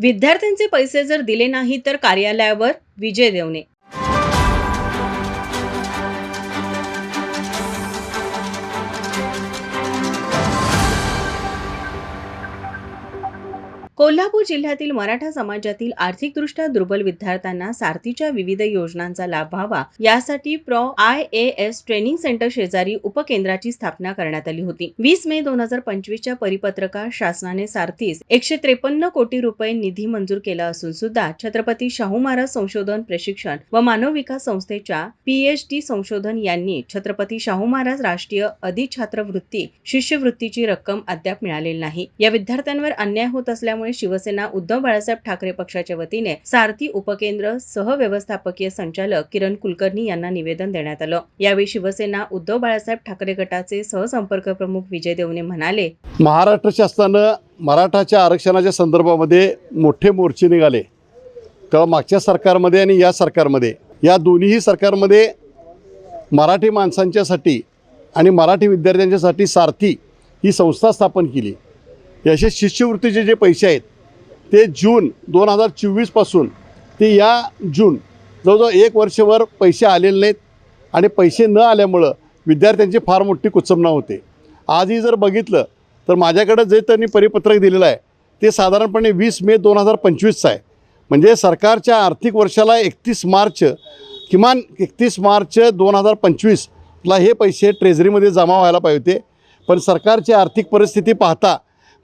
विद्यार्थ्यांचे पैसे जर दिले नाही तर कार्यालयावर विजय देवणे. कोल्हापूर जिल्ह्यातील मराठा समाजातील आर्थिकदृष्ट्या दुर्बल विद्यार्थ्यांना सारथीच्या विविध योजनांचा लाभ व्हावा यासाठी pro. I. A. S. Training centre शेजारी उपकेंद्राची स्थापना करण्यात आली होती. वीस मे दोन हजार पंचवीसच्या परिपत्रकात शासनाने सारथीस एकशे त्रेपन्न कोटी रुपये निधी मंजूर केला असून सुद्धा छत्रपती शाहू महाराज संशोधन प्रशिक्षण व मानव विकास संस्थेच्या पीएचडी संशोधन यांनी छत्रपती शाहू महाराज राष्ट्रीय अधिछात्रवृत्ती शिष्यवृत्तीची रक्कम अद्याप मिळालेली नाही. या विद्यार्थ्यांवर अन्याय होत असल्यामुळे शिवसेना उद्धव बाळासाहेब ठाकरे पक्षाच्या वतीने सारथी उपकेंद्र सहव्यवस्थापकीय संचालक किरण कुलकर्णी यांना निवेदन देण्यात आलं. यावेळी शिवसेना उद्धव बाळासाहेब ठाकरे गटाचे सहसंपर्क प्रमुख विजय देवने म्हणाले महाराष्ट्र शासनानं मराठाच्या आरक्षणाच्या संदर्भामध्ये मोठे मोर्चे निघाले. तेव्हा मागच्या सरकारमध्ये आणि या सरकारमध्ये या दोन्हीही सरकारमध्ये मराठी माणसांच्यासाठी आणि मराठी विद्यार्थ्यांच्यासाठी सारथी ही संस्था स्थापन केली. याचे शिष्यवृत्तीचे जे पैसे आहेत ते जून दोन हजार चोवीसपासून ते या जून जवळजवळ एक वर्षभर पैसे आलेले नाहीत आणि पैसे न आल्यामुळं विद्यार्थ्यांची फार मोठी कुचमना होते. आजही जर बघितलं तर माझ्याकडं जे त्यांनी परिपत्रक दिलेलं आहे ते साधारणपणे वीस मे दोन हजार पंचवीसचं आहे. म्हणजे सरकारच्या आर्थिक वर्षाला एकतीस मार्च किमान एकतीस मार्च दोन हजार पंचवीसला हे पैसे ट्रेझरीमध्ये जमा व्हायला पाहिजे होते. पण सरकारची आर्थिक परिस्थिती पाहता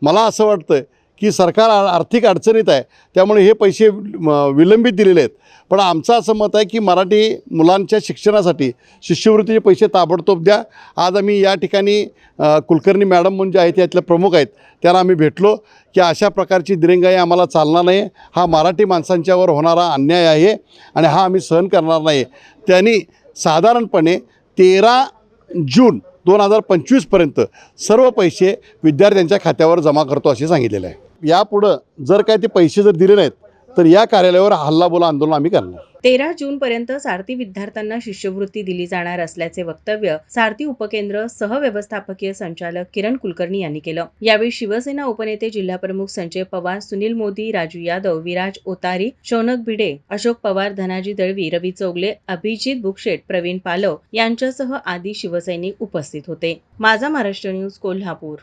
मला असं वाटतं की सरकार आर्थिक अडचणीत आहे त्यामुळे हे पैसे विलंबित दिलेले आहेत. पण आमचं असं मत आहे की मराठी मुलांच्या शिक्षणासाठी शिष्यवृत्तीचे पैसे ताबडतोब द्या. आज आम्ही या ठिकाणी कुलकर्णी मॅडम म्हणून जे आहेत यातल्या प्रमुख आहेत त्यांना आम्ही भेटलो की अशा प्रकारची दिरंगाई आम्हाला चालणार नाही. हा मराठी माणसांच्यावर होणारा अन्याय आहे आणि हा आम्ही सहन करणार नाही. त्यांनी साधारणपणे तेरा जून दोन हजार पंचवीसपर्यंत सर्व पैसे विद्यार्थ्यांच्या खात्यावर जमा करतो असे सांगितलेलं आहे. यापुढं जर काय ते पैसे जर दिले नाहीत तर या कार्यालयावर हल्लाबोला आंदोलन आम्ही करणार. तेरा जून पर्यंत सारथी विद्यार्थ्यांना शिष्यवृत्ती दिली जाणार असल्याचे वक्तव्य सारथी उपकेंद्र सहव्यवस्थापकीय संचालक किरण कुलकर्णी यांनी केलं. यावेळी शिवसेना उपनेते जिल्हाप्रमुख संजय पवार सुनील मोदी राजू यादव विराज ओतारी शौनक भिडे अशोक पवार धनाजी दळवी रवी चौगले अभिजित बुकशेट प्रवीण पालव यांच्यासह आदी शिवसैनिक उपस्थित होते. माझा महाराष्ट्र न्यूज कोल्हापूर.